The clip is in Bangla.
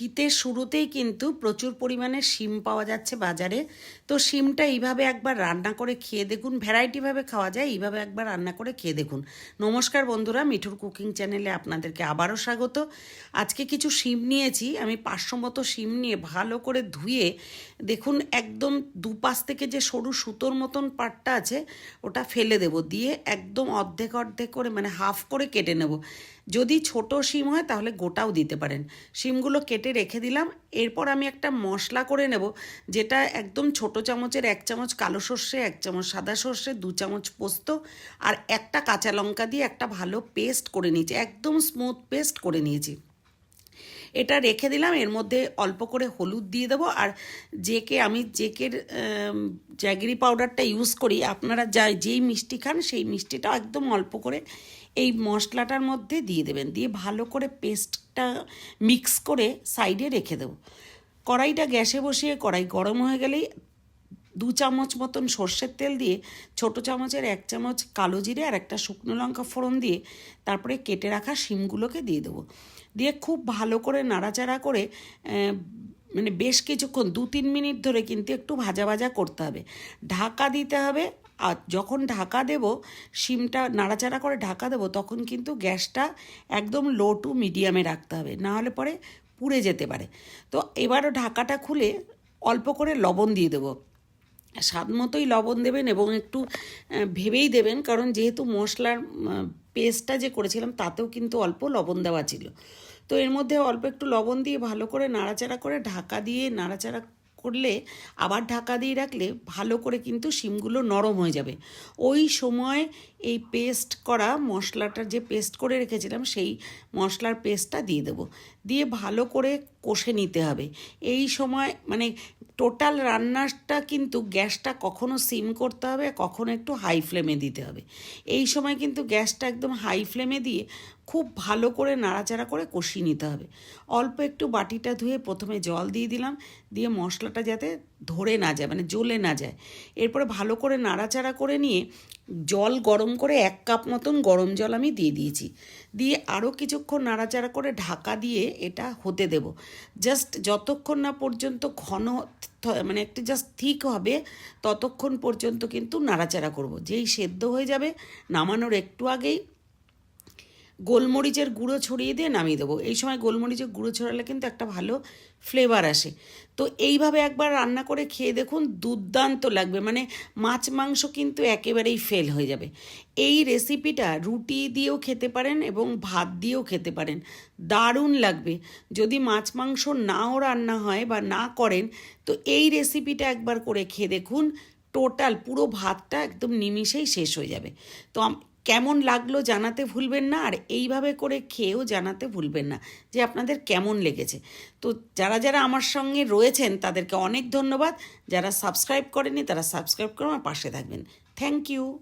শীতের শুরুতেই কিন্তু প্রচুর পরিমাণে শিম পাওয়া যাচ্ছে বাজারে। তো শিমটা এইভাবে একবার রান্না করে খেয়ে দেখুন ভ্যারাইটিভাবে খাওয়া যায়, এইভাবে একবার রান্না করে খেয়ে দেখুন। নমস্কার বন্ধুরা, মিঠুর কুকিং চ্যানেলে আপনাদেরকে আবারও স্বাগত। আজকে কিছু শিম নিয়েছি, আমি পাঁচশো মতো শিম নিয়ে ভালো করে ধুয়ে দেখুন একদম দুপাশ থেকে যে সরু সুতোর মতন পাটটা আছে, ওটা ফেলে দেব। দিয়ে একদম অর্ধেক অর্ধেক করে মানে হাফ করে কেটে নেব। যদি ছোট শিম হয় তাহলে গোটাও দিতে পারেন। শিমগুলো কেটে রেখে দিলাম। এরপর আমি একটা মশলা করে নেব, যেটা একদম ছোট চামচের এক চামচ কালো সর্ষে, এক চামচ সাদা সর্ষে, দু চামচ পোস্ত আর একটা কাঁচা লঙ্কা দিয়ে একটা ভালো পেস্ট করে নিয়েছি, একদম স্মুথ পেস্ট করে নিয়েছি। এটা রেখে দিলাম, এর মধ্যে অল্প করে হলুদ দিয়ে দেবো। আর জেকে, আমি জেকের জ্যাগরি পাউডারটা ইউজ করি। আপনারা যা, যেই মিষ্টি খান, সেই মিষ্টিটা একদম অল্প করে এই মশলাটার মধ্যে দিয়ে দেবেন। দিয়ে ভালো করে পেস্টটা মিক্স করে সাইডে রেখে দেবো। কড়াইটা গ্যাসে বসিয়ে, কড়াই গরম হয়ে গেলেই দু চামচ মতন সর্ষের তেল দিয়ে, ছোট চামচের এক চামচ কালো জিরে আর একটা শুকনো লঙ্কা ফোড়ন দিয়ে তারপরে কেটে রাখা শিমগুলোকে দিয়ে দেবো। দিয়ে খুব ভালো করে নাড়াচাড়া করে মানে বেশ কিছুক্ষণ, দু তিন মিনিট ধরে কিন্তু একটু ভাজা ভাজা করতে হবে। ঢাকা দিতে হবে, আর যখন ঢাকা দেব, শিমটা নাড়াচাড়া করে ঢাকা দেবো, তখন কিন্তু গ্যাসটা একদম লো টু মিডিয়ামে রাখতে হবে, না হলে পরে পুড়ে যেতে পারে। তো এবারও ঢাকাটা খুলে অল্প করে লবণ দিয়ে দেবো। স্বাদ মতোই লবণ দেবেন এবং একটু ভেবেই দেবেন। কারণ যেহেতু মশলার পেস্টটা যে করেছিলাম, তাতেও কিন্তু অল্প লবণ দেওয়া ছিল। তো এর মধ্যে অল্প একটু লবণ দিয়ে ভালো করে নাড়াচাড়া করে ঢাকা দিয়ে নাড়াচাড়া করলে, আবার ঢাকা দিয়ে রাখলে ভালো করে কিন্তু শিমগুলো নরম হয়ে যাবে। ওই সময় এই পেস্ট করা মশলাটা যে পেস্ট করে রেখেছিলাম, সেই মশলার পেস্টটা দিয়ে দেবো। দিয়ে ভালো করে কষে নিতে হবে। এই সময় মানে টোটাল রান্নাটা কিন্তু গ্যাসটা কখনো সিম করতে হবে, কখনো একটু হাই ফ্লেমে দিতে হবে। এই সময় কিন্তু গ্যাসটা একদম হাই ফ্লেমে দিয়ে খুব ভালো করে নাড়াচাড়া করে কষিয়ে নিতে হবে। অল্প একটু বাটিটা ধুয়ে প্রথমে জল দিয়ে দিলাম, দিয়ে মশলাটা যাতে ধরে না যায় মানে জ্বলে না যায়। এরপরে ভালো করে নাড়াচাড়া করে নিয়ে জল গরম করে এক কাপ মতন গরম জল আমি দিয়ে দিয়েছি। দিয়ে আরও কিছুক্ষণ নাড়াচাড়া করে ঢাকা দিয়ে এটা হতে দেব। জাস্ট যতক্ষণ না পর্যন্ত ঘন মানে একটু জাস্ট থিক হবে, ততক্ষণ পর্যন্ত কিন্তু নাড়াচাড়া করব। যেই সেদ্ধ হয়ে যাবে, নামানোর একটু আগেই গোলমরিচের গুঁড়ো ছড়িয়ে দিয়ে নামিয়ে দেবো। এই সময় গোলমরিচের গুঁড়ো ছড়ালে কিন্তু একটা ভালো ফ্লেভার আসে। তো এইভাবে একবার রান্না করে খেয়ে দেখুন, দুর্দান্ত লাগবে। মানে মাছ, মাংস কিন্তু একেবারেই ফেল হয়ে যাবে। এই রেসিপিটা রুটি দিয়েও খেতে পারেন এবং ভাত দিয়েও খেতে পারেন। দারুণ লাগবে। যদি মাছ, মাংস নাও রান্না হয় বা না করেন, তো এই রেসিপিটা একবার করে খেয়ে দেখুন টোটাল পুরো ভাতটা একদম নিমিষেই শেষ হয়ে যাবে। তো কেমন লাগল জানাতে ভুলবেন না, আর এইভাবে করে খেয়েও জানাতে ভুলবেন না যে আপনাদের কেমন লেগেছে। তো যারা যারা আমার সঙ্গে রয়েছেন, তাদেরকে অনেক ধন্যবাদ। যারা সাবস্ক্রাইব করেনি তারা সাবস্ক্রাইব করে আমার পাশে থাকবেন। Thank you.